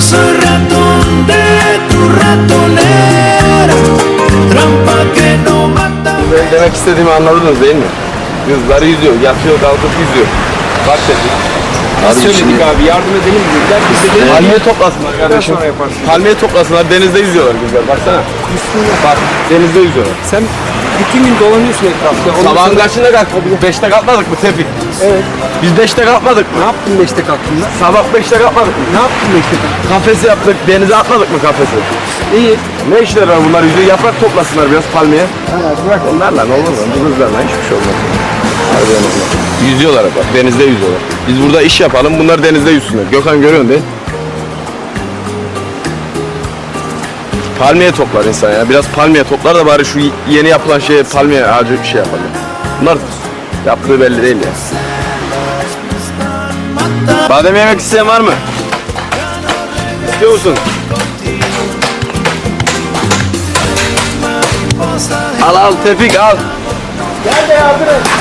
soy ratón de tu ratonera, trampa que no mata. Ben demek istediğimi anladınız değil mi? Kızlar yüzüyor, yatıyor, kalkıp yüzüyor. Bak dedik. Biz Abi söyledik şimdi- abi yardım edelim dediler. Biz de dedik. Palmiye toplasınlar kardeşim. sonra yaparsın. Palmiye toplasınlar denizde yüzüyorlar kızlar baksana. Bak denizde yüzüyorlar. Sen bütün gün dolanıyorsun etrafta. Ondan Sabahın sonra- kaçında kalktık? Beşte kalkmadık mı Tevfik? Evet. Biz beşte kalkmadık mı? Ne yaptın beşte kalktığında? Sabah beşte kalkmadık mı? Ne yaptın beşte kalktığında? Kafesi yaptık, denize atmadık mı kafesi? İyi. Ne işler var bunlar yüzüyor? Yaprak toplasınlar biraz palmiye. bırak. Onlarla ne olur lan? Bu kızlarla hiçbir şey olmaz. Harbiden olmaz. Yüzüyorlar bak, denizde yüzüyorlar. Biz burada iş yapalım, bunlar denizde yüzsünler. Gökhan görüyorsun değil mi? Palmiye toplar insan ya. Biraz palmiye toplar da bari şu yeni yapılan şeye palmiye ağacı şey yapalım. Bunlar yaptığı belli değil ya. Badem yemek isteyen var mı? İstiyor musun? Al al Tevfik al.